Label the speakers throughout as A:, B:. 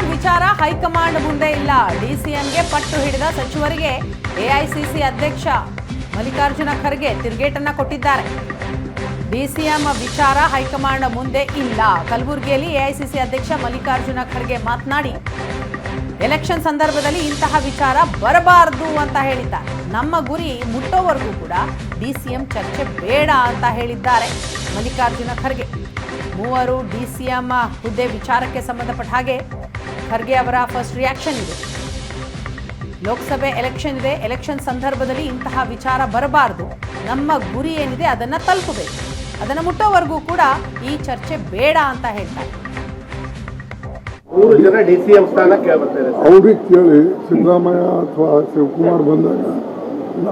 A: DCM ವಿಚಾರ high command ಮುಂದೆ ಇಲ್ಲ. ಡಿಸಿಎಂಗೆ ಪಟ್ಟು ಹಿಡಿದ ಸಚಿವರಿಗೆ ಎಐಸಿಸಿ ಅಧ್ಯಕ್ಷ ಮಲ್ಲಿಕಾರ್ಜುನ ಖರ್ಗೆ ತಿರುಗೇಟನ್ನ ಕೊಟ್ಟಿದ್ದಾರೆ. ಡಿಸಿಎಂ ವಿಚಾರ ಹೈಕಮಾಂಡ್ ಮುಂದೆ ಇಲ್ಲ. ಕಲಬುರಗಿಯಲ್ಲಿ ಎಐಸಿಸಿ ಅಧ್ಯಕ್ಷ ಮಲ್ಲಿಕಾರ್ಜುನ ಖರ್ಗೆ ಮಾತನಾಡಿ, ಎಲೆಕ್ಷನ್ ಸಂದರ್ಭದಲ್ಲಿ ಇಂತಹ ವಿಚಾರ ಬರಬಾರದು ಅಂತ ಹೇಳಿದ್ದಾರೆ. ನಮ್ಮ ಗುರಿ ಮುಟ್ಟೋವರೆಗೂ ಕೂಡ ಡಿಸಿಎಂ ಚರ್ಚೆ ಬೇಡ ಅಂತ ಹೇಳಿದ್ದಾರೆ ಮಲ್ಲಿಕಾರ್ಜುನ ಖರ್ಗೆ. ಮೂವರು ಡಿಸಿಎಂ ಹುದ್ದೆ ವಿಚಾರಕ್ಕೆ ಸಂಬಂಧಪಟ್ಟ ಹಾಗೆ ಖರ್ಗೆ ಅವರ ಫಸ್ಟ್ ರಿಯಾಕ್ಷನ್ ಇದೆ. ಲೋಕಸಭೆ ಎಲೆಕ್ಷನ್ ಇದೆ ಎಲೆಕ್ಷನ್ ಸಂದರ್ಭದಲ್ಲಿ ಇಂತಹ ವಿಚಾರ ಬರಬಾರದು. ನಮ್ಮ ಗುರಿ ಏನಿದೆ ಅದನ್ನು ತಲುಪಬೇಕು. ಅದನ್ನು ಮುಟ್ಟೋವರೆಗೂ ಕೂಡ ಈ ಚರ್ಚೆ ಬೇಡ ಅಂತ ಹೇಳ್ತಾರೆ.
B: ಅವ್ರಿಗೆ ಕೇಳಿ ಸಿದ್ದರಾಮಯ್ಯ ಅಥವಾ ಶಿವಕುಮಾರ್ ಬಂದಾಗ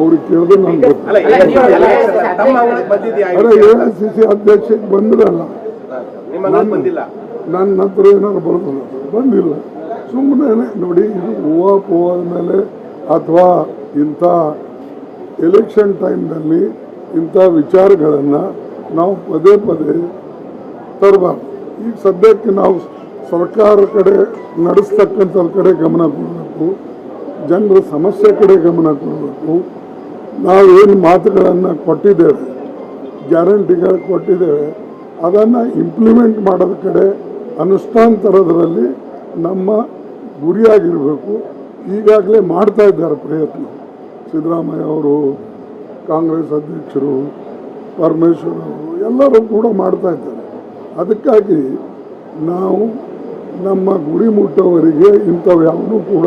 B: ಅವ್ರಿಗೆ ಕೇಳಿದ್ರೆ
C: ಬಂದಿದ್ಯಾ
B: ಅರೆ ಎ ಐ ಸಿ ಸಿ ಅಧ್ಯಕ್ಷಕ್ಕೆ ಬಂದಿರಲ್ಲ ನನ್ನ ಹತ್ರ ಏನಾದ್ರು ಬರೋದಿಲ್ಲ ಬಂದಿಲ್ಲ. ಸುಮ್ಮನೆ ನೋಡಿ, ಇದು ಹೂವು ಪೂವ ಮೇಲೆ ಅಥವಾ ಇಂಥ ಎಲೆಕ್ಷನ್ ಟೈಮ್ನಲ್ಲಿ ಇಂಥ ವಿಚಾರಗಳನ್ನು ನಾವು ಪದೇ ಪದೇ ತರಬಾರ್ದು. ಈಗ ಸದ್ಯಕ್ಕೆ ನಾವು ಸರ್ಕಾರ ಕಡೆ ನಡೆಸ್ತಕ್ಕಂಥ ಕಡೆ ಗಮನ ಕೊಡಬೇಕು. ಜನರ ಸಮಸ್ಯೆ ಕಡೆ ಗಮನ ಕೊಡಬೇಕು. ನಾವೇನು ಮಾತುಗಳನ್ನು ಕೊಟ್ಟಿದ್ದೇವೆ, ಗ್ಯಾರಂಟಿಗಳು ಕೊಟ್ಟಿದ್ದೇವೆ, ಅದನ್ನು ಇಂಪ್ಲಿಮೆಂಟ್ ಮಾಡೋದ ಕಡೆ ಅನುಷ್ಠಾನ ತರೋದ್ರಲ್ಲಿ ನಮ್ಮ ಗುರಿಯಾಗಿರಬೇಕು. ಈಗಾಗಲೇ ಮಾಡ್ತಾ ಇದ್ದಾರೆ ಪ್ರಯತ್ನ. ಸಿದ್ದರಾಮಯ್ಯ ಅವರು, ಕಾಂಗ್ರೆಸ್ ಅಧ್ಯಕ್ಷರು, ಪರಮೇಶ್ವರ್ ಎಲ್ಲರೂ ಕೂಡ ಮಾಡ್ತಾ ಇದ್ದಾರೆ. ಅದಕ್ಕಾಗಿ ನಾವು ನಮ್ಮ ಗುರಿ ಮುಟ್ಟವರಿಗೆ ಇಂಥವು ಯಾವುದೂ ಕೂಡ